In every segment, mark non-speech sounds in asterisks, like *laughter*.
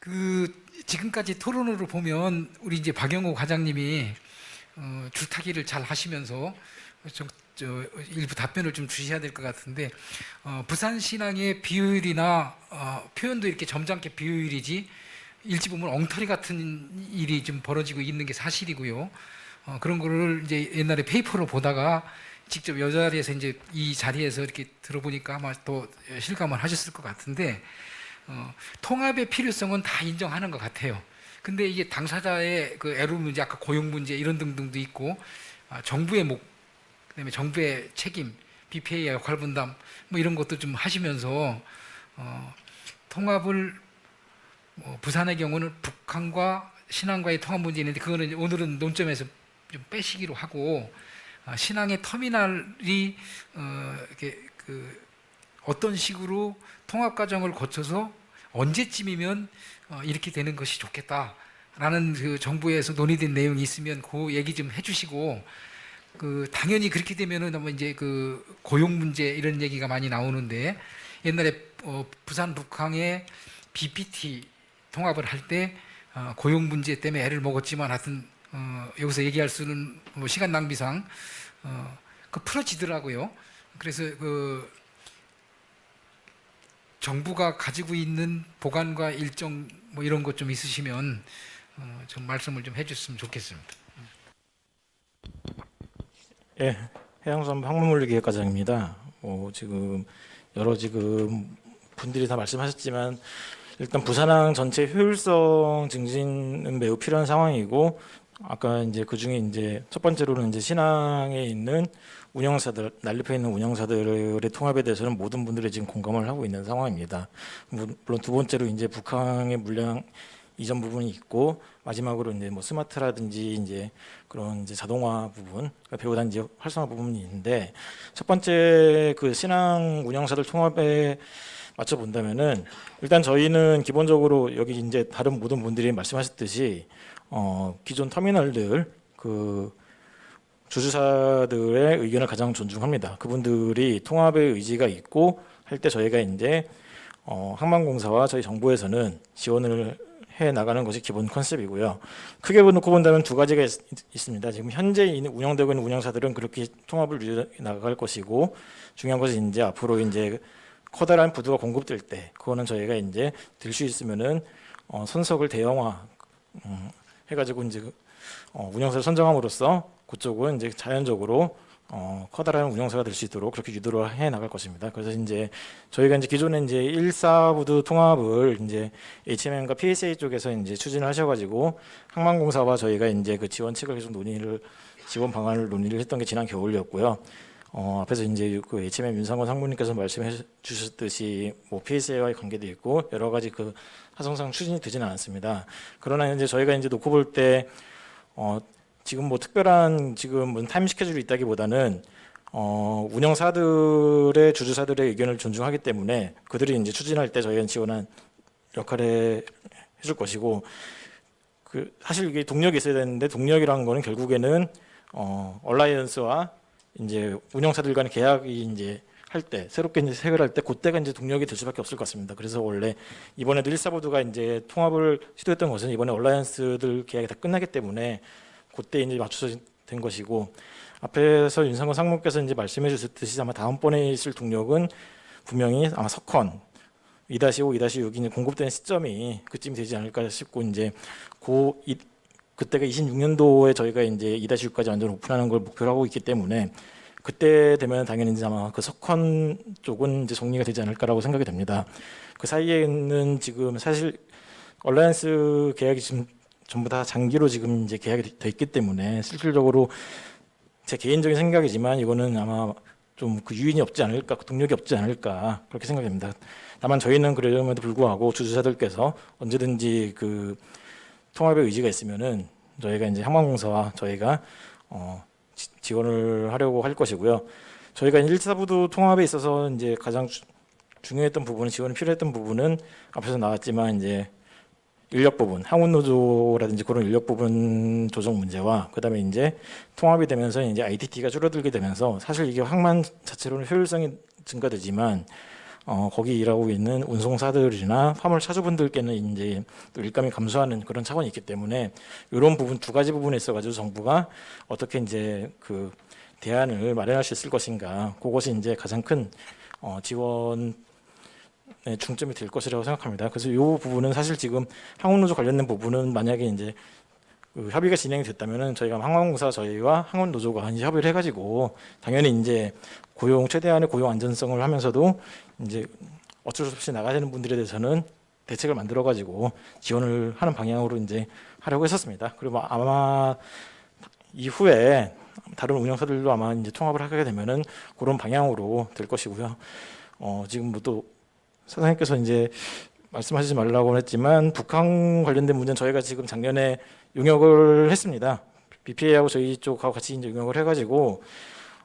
그 지금까지 토론으로 보면 우리 이제 박영호 과장님이 어, 줄타기를 잘 하시면서 좀, 저, 일부 답변을 좀 주셔야 될 것 같은데 어, 부산 신앙의 비효율이나 어, 표현도 이렇게 점잖게 비효율이지 일찍 보면 엉터리 같은 일이 좀 벌어지고 있는 게 사실이고요. 어, 그런 거를 이제 옛날에 페이퍼로 보다가 직접 여 자리에서 이제 이 자리에서 이렇게 들어보니까 아마 또 실감을 하셨을 것 같은데 어, 통합의 필요성은 다 인정하는 것 같아요. 근데 이게 당사자의 그 애로 문제, 아까 고용 문제 이런 등등도 있고 아, 정부의 목, 그다음에 정부의 책임, BPA의 역할 분담 뭐 이런 것도 좀 하시면서 어, 통합을 뭐 부산의 경우는 북한과 신안과의 통합 문제 있는데 그거는 오늘은 논점에서 좀 빼시기로 하고 아, 신앙의 터미널이 어, 이렇게 그 어떤 식으로 통합 과정을 거쳐서 언제쯤이면 어, 이렇게 되는 것이 좋겠다라는 그 정부에서 논의된 내용이 있으면 그 얘기 좀 해주시고 그 당연히 그렇게 되면은 아마 이제 그 고용 문제 이런 얘기가 많이 나오는데 옛날에 어, 부산 북항의 BPT 통합을 할 때 어, 고용 문제 때문에 애를 먹었지만 하여튼 어, 여기서 얘기할 수는 뭐 시간 낭비상 어, 그 풀어지더라고요. 그래서 그 정부가 가지고 있는 보관과 일정 뭐 이런 것 좀 있으시면 어, 좀 말씀을 좀 해줬으면 좋겠습니다. 예, 해양수산부 항만물리기획과장입니다. 뭐 지금 여러 지금 분들이 다 말씀하셨지만 일단 부산항 전체 효율성 증진은 매우 필요한 상황이고 아까 이제 그 중에 이제 첫 번째로는 이제 신항에 있는 운영사들 난립해 있는 운영사들의 통합에 대해서는 모든 분들이 지금 공감을 하고 있는 상황입니다. 물론 두 번째로 이제 북항의 물량 이전 부분이 있고 마지막으로 이제 뭐 스마트라든지 이제 그런 이제 자동화 부분, 그러니까 배우 단지 활성화 부분이 있는데 첫 번째 그 신앙 운영사들 통합에 맞춰 본다면은 일단 저희는 기본적으로 여기 이제 다른 모든 분들이 말씀하셨듯이 어 기존 터미널들 그 주주사들의 의견을 가장 존중합니다. 그분들이 통합의 의지가 있고 할 때 저희가 이제 어 항만공사와 저희 정부에서는 지원을 해 나가는 것이 기본 컨셉이고요. 크게 놓고 본다면 두 가지가 있, 습니다 지금 현재 있는 운영되고 있는 운영사들은 그렇게 통합을 유지해 나갈 것이고 중요한 것은 이제 앞으로 이제 커다란 부두가 공급될 때 그거는 저희가 이제 들 수 있으면은 어, 선석을 대형화 음, 해가지고 이제 그, 어, 운영사를 선정함으로써 그쪽은 이제 자연적으로 어, 커다란 운영사가 될 수 있도록 그렇게 유도를 해 나갈 것입니다. 그래서 이제 저희가 이제 기존에 이제 1사부두 통합을 이제 HMM과 PSA 쪽에서 이제 추진을 하셔가지고 항만공사와 저희가 이제 그 지원책을 계속 논의를 지원 방안을 논의를 했던 게 지난 겨울이었고요. 어, 앞에서 이제 그 HMM 윤상원 상무님께서 말씀해 주셨듯이 뭐 PSA와의 관계도 있고 여러 가지 그 사성상 추진이 되지는 않았습니다. 그러나 이제 저희가 이제 놓고 볼 때 어, 지금 뭐 특별한 지금 뭐 타임 스케줄이 있다기보다는 어, 운영사들의 주주사들의 의견을 존중하기 때문에 그들이 이제 추진할 때 저희가 지원한 역할을 해줄 것이고 그 사실 이게 동력이 있어야 되는데 동력이라는 거는 결국에는 어, 얼라이언스와 이제 운영사들 간의 계약이 이제 할 때 새롭게 이제 해결할 때 그때가 이제 동력이 될 수밖에 없을 것 같습니다. 그래서 원래 이번에도 1사보드가 이제 통합을 시도했던 것은 이번에 얼라이언스들 계약이 다 끝나기 때문에 그때 이제 맞춰서 된 것이고 앞에서 윤상권 상무께서 이제 말씀해 주셨듯이 아마 다음번에 있을 동력은 분명히 아마 석헌 2-5, 2-6이 이제 공급되는 시점이 그쯤이 되지 않을까 싶고 이제 고 이, 그때가 26년도에 저희가 이제 2-6까지 완전 오픈하는 걸 목표로 하고 있기 때문에 그때 되면 당연히 이제 아마 그 석헌 쪽은 이제 정리가 되지 않을까라고 생각이 됩니다. 그 사이에는 지금 사실 얼라이언스 계약이 지금 전부 다 장기로 지금 이제 계약이 돼 있기 때문에 실질적으로 제 개인적인 생각이지만 이거는 아마 좀 그 유인이 없지 않을까, 그 동력이 없지 않을까 그렇게 생각됩니다. 다만 저희는 그럼에도 불구하고 주주사들께서 언제든지 그 통합의 의지가 있으면은 저희가 이제 항만공사와 저희가 어, 지- 지원을 하려고 할 것이고요. 저희가 1사부도 통합에 있어서 이제 가장 주- 중요했던 부분은 지원이 필요했던 부분은 앞에서 나왔지만 이제 인력 부분, 항운 노조라든지 그런 인력 부분 조정 문제와 그다음에 이제 통합이 되면서 이제 ITT가 줄어들게 되면서 사실 이게 항만 자체로는 효율성이 증가되지만 어, 거기 일하고 있는 운송사들이나 화물 차주분들께는 이제 또 일감이 감소하는 그런 차원이 있기 때문에 이런 부분 두 가지 부분에 있어가지고 정부가 어떻게 이제 그 대안을 마련할 수 있을 것인가 그것이 이제 가장 큰 어, 지원 의 중점이 될 것이라고 생각합니다. 그래서 이 부분은 사실 지금 항공노조 관련된 부분은 만약에 이제 그 협의가 진행이 됐다면은 저희가 항공사 저희와 항공노조가 이제 협의를 해가지고 당연히 이제 고용 최대한의 고용 안전성을 하면서도 이제 어쩔 수 없이 나가야 되는 분들에 대해서는 대책을 만들어 가지고 지원을 하는 방향으로 이제 하려고 했었습니다. 그리고 아마 이후에 다른 운영사들도 아마 이제 통합을 하게 되면은 그런 방향으로 될 것이고요. 어, 지금 뭐또 사장님께서 이제 말씀하시지 말라고 했지만 북한 관련된 문제는 저희가 지금 작년에 용역을 했습니다. BPA하고 저희 쪽하고 같이 이제 용역을 해가지고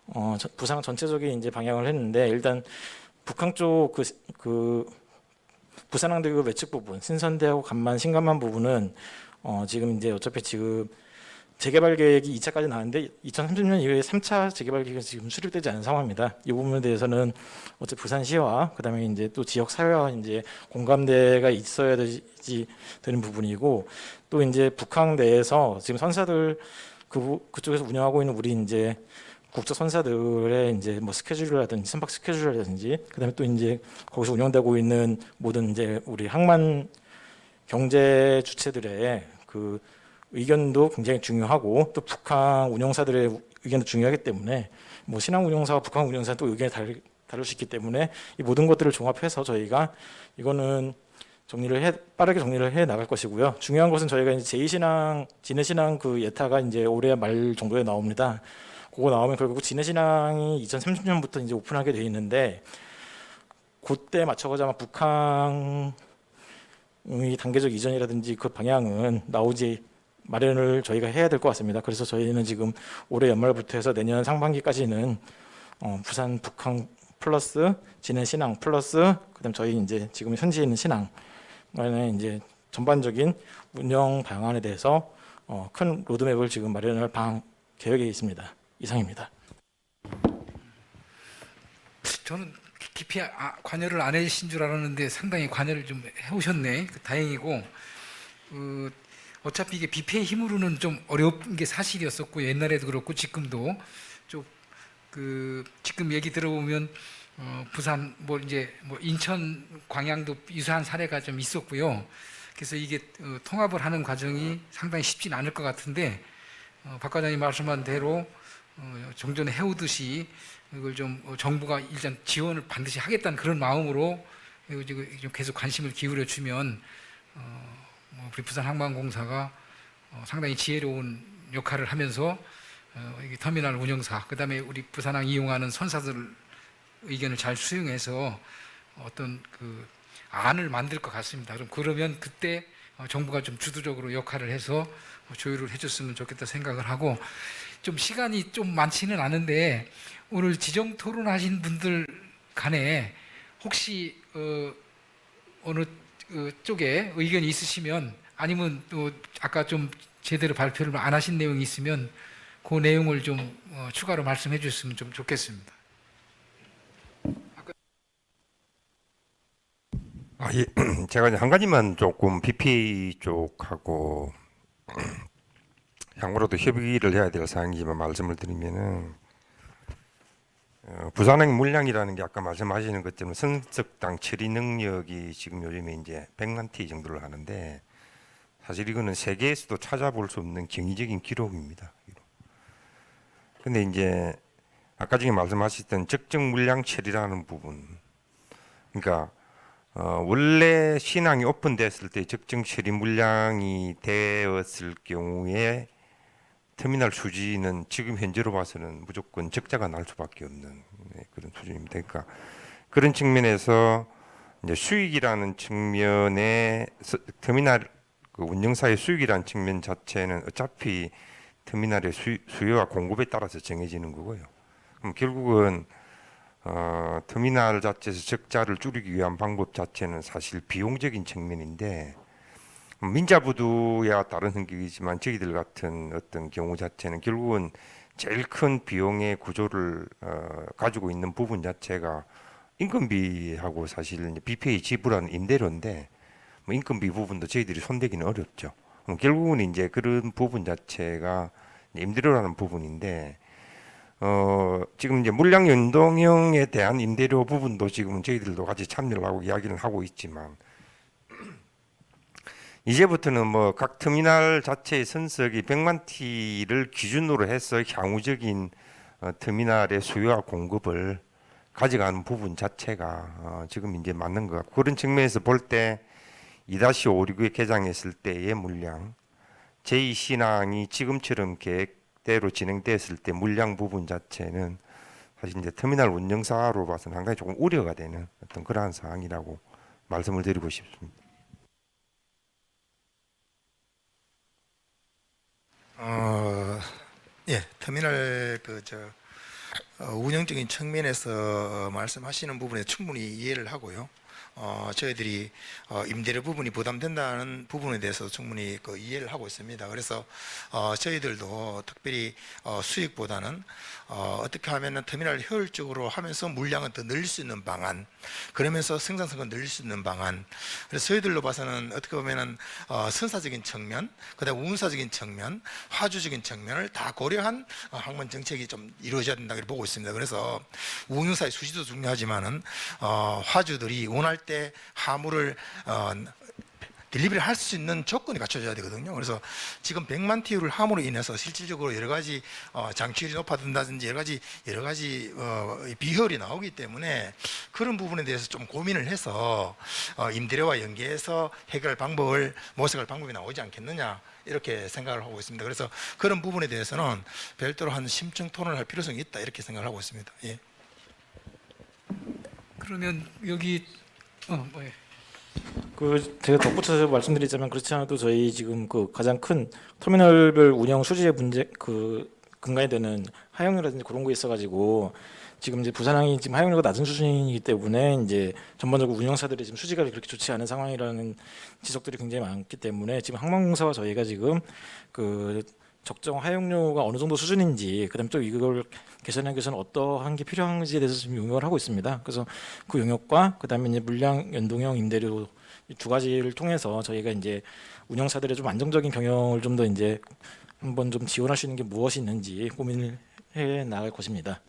어, 저- 부상 전체적인 이제 방향을 했는데 일단 북한 쪽그 그 부산항대교 외측 부분 신선대하고 간만 신간만 부분은 어, 지금 이제 어차피 지금 재개발 계획이 2차까지 나왔는데 2030년 이후에 3차 재개발 계획이 지금 수립되지 않은 상황입니다. 이 부분에 대해서는 어차피 부산시와 그다음에 이제 또 지역 사회와 이제 공감대가 있어야 되지 되는 부분이고 또 이제 북한 내에서 지금 선사들 그 부- 그쪽에서 운영하고 있는 우리 이제 국적 선사들의 이제 뭐 스케줄이라든지 선박 스케줄이라든지 그다음에 또 이제 거기서 운영되고 있는 모든 이제 우리 항만 경제 주체들의 그 의견도 굉장히 중요하고 또 북한 운영사들의 의견도 중요하기 때문에 뭐 신항 운영사와 북한 운영사 또 의견이 다를, 다를 수 있기 때문에 이 모든 것들을 종합해서 저희가 이거는 정리를 해 빠르게 정리를 해 나갈 것이고요. 중요한 것은 저희가 이제 제2신앙 진해신앙 그 예타가 이제 올해 말 정도에 나옵니다. 그거 나오면 결국 진해신앙이 2030년부터 이제 오픈하게 돼 있는데 그때 맞춰가지고 아마 북한의 단계적 이전이라든지 그 방향은 나오지 마련을 저희가 해야 될 것 같습니다. 그래서 저희는 지금 올해 연말부터 해서 내년 상반기까지는 어, 부산 북한 플러스 진해 신앙 플러스 그다음 저희 이제 지금 현지에 있는 간의 이제 전반적인 운영 방안에 대해서 어, 큰 로드맵을 지금 마련할 방 계획에 있습니다. 이상입니다. 저는 깊이 아, 관여를 안 해신 줄 알았는데 상당히 관여를 좀 해오셨네. 그 다행이고 그 어차피 이게 비폐 힘으로는 좀 어려운 게 사실이었었고 옛날에도 그렇고 지금도 좀 그 지금 얘기 들어보면 어, 부산 뭐 이제 뭐 인천 광양도 유사한 사례가 좀 있었고요. 그래서 이게 어, 통합을 하는 과정이 상당히 쉽진 않을 것 같은데 어, 박 과장님 말씀한 대로 어, 종전에 해오듯이 이걸 좀 어, 정부가 일단 지원을 반드시 하겠다는 그런 마음으로 이거 지금 좀 계속 관심을 기울여 주면 어, 뭐 우리 부산 항만공사가 어, 상당히 지혜로운 역할을 하면서 어, 터미널 운영사 그 다음에 우리 부산항 이용하는 선사들 의견을 잘 수용해서 어떤 그 안을 만들 것 같습니다. 그럼 그러면 그때 어, 정부가 좀 주도적으로 역할을 해서 어, 조율을 해줬으면 좋겠다 생각을 하고 좀 시간이 좀 많지는 않은데 오늘 지정 토론하신 분들 간에 혹시 어, 어느 어, 쪽에 의견이 있으시면 아니면 또 아까 좀 제대로 발표를 안 하신 내용이 있으면 그 내용을 좀 어, 추가로 말씀해 주셨으면 좀 좋겠습니다. 아, 예. *clears throat* 제가 한 가지만 조금 BPA 쪽하고 *clears throat* 향후로도 협의를 해야 될 사항이지만 말씀을 드리면은 어, 부산행 물량이라는 게 아까 말씀하시는 것처럼 선적당 처리 능력이 지금 요즘에 이제 100만 티 정도를 하는데 사실 이거는 세계에서도 찾아볼 수 없는 경이적인 기록입니다. 근데 이제 아까 전에 말씀하셨던 적정 물량 처리라는 부분 그러니까 어, 원래 신항이 오픈됐을 때 적정 처리 물량이 되었을 경우에 터미널 수지는 지금 현재로 봐서는 무조건 적자가 날 수밖에 없는 네, 그런 수준입니다. 그러니까 그런 측면에서 이제 수익이라는 측면에 서- 터미널 그 운영사의 수익이라는 측면 자체는 어차피 터미널의 수, 수요와 공급에 따라서 정해지는 거고요. 그럼 결국은 어, 터미널 자체에서 적자를 줄이기 위한 방법 자체는 사실 비용적인 측면인데 민자부두야 다른 성격이지만 저희들 같은 어떤 경우 자체는 결국은 제일 큰 비용의 구조를 어, 가지고 있는 부분 자체가 인건비하고 사실 BPA 지불한 임대료인데 뭐 인건비 부분도 저희들이 손대기는 어렵죠. 뭐 결국은 이제 그런 부분 자체가 임대료라는 부분인데 어 지금 이제 물량 연동형에 대한 임대료 부분도 지금 저희들도 같이 참여를 하고 이야기를 하고 있지만 이제부터는 뭐 각 터미널 자체의 선석이 100만 T를 기준으로 해서 향후적인 어, 터미널의 수요와 공급을 가져가는 부분 자체가 어, 지금 이제 맞는 것 같고 그런 측면에서 볼 때 2-569에 개장했을 때의 물량 제2신항이 지금처럼 계획대로 진행됐을 때 물량 부분 자체는 사실 이제 터미널 운영사로 봐서는 상당히 조금 우려가 되는 어떤 그러한 사항이라고 말씀을 드리고 싶습니다. 어, 예, 터미널 그저 어, 운영적인 측면에서 말씀하시는 부분에 충분히 이해를 하고요. 어, 저희들이 어, 임대료 부분이 부담된다는 부분에 대해서 충분히 그 이해를 하고 있습니다. 그래서 어, 저희들도 특별히 어, 수익보다는 어, 어떻게 하면은 터미널 효율적으로 하면서 물량을 더 늘릴 수 있는 방안, 그러면서 생산성을 늘릴 수 있는 방안. 그래서 저희들로 봐서는 어떻게 보면은 어, 선사적인 측면, 그다음 운사적인 측면, 화주적인 측면을 다 고려한 어, 항만 정책이 좀 이루어져야 된다 고 보고 있습니다. 그래서 운사의 수지도 중요하지만은 어, 화주들이 원할 때 화물을 어, 딜리버리 할수 있는 조건이 갖춰져야 되거든요. 그래서 지금 100만 TU를 함으로 인해서 실질적으로 여러 가지 어, 장치율이 높아진다든지 여러 가지 여러 가지 어, 비효율이 나오기 때문에 그런 부분에 대해서 좀 고민을 해서 어, 임대료와 연계해서 해결할 방법을 모색할 방법이 나오지 않겠느냐 이렇게 생각을 하고 있습니다. 그래서 그런 부분에 대해서는 별도로 한 심층 토론을 할 필요성이 있다 이렇게 생각을 하고 있습니다. 예. 그러면 여기 어 뭐 예? 그 제가 덧붙여서 말씀드리자면 그렇지 않아도 저희 지금 그 가장 큰 터미널별 운영 수지의 문제 그 근간이 되는 하용료라든지 그런 거 있어가지고 지금 이제 부산항이 지금 하용료가 낮은 수준이기 때문에 이제 전반적으로 운영사들이 지금 수지가 그렇게 좋지 않은 상황이라는 지적들이 굉장히 많기 때문에 지금 항만공사와 저희가 지금 그 적정 하용료가 어느 정도 수준인지 그다음 에 또 이걸 개선하기 위해서는 어떠한 게 필요한지에 대해서 지금 용역을 하고 있습니다. 그래서 그 용역과 그다음에 이제 물량 연동형 임대료 이두 가지를 통해서 저희가 이제 운영사들의 좀 안정적인 경영을 좀 더 이제 한번 좀 지원할 수 있는 게 무엇이 있는지 고민을 해 나갈 것입니다.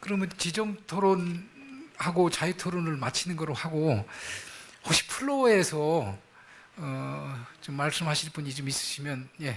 그러면 지정 토론하고 자유 토론을 마치는 거로 하고 혹시 플로어에서 어, 좀 말씀하실 분이 좀 있으시면 예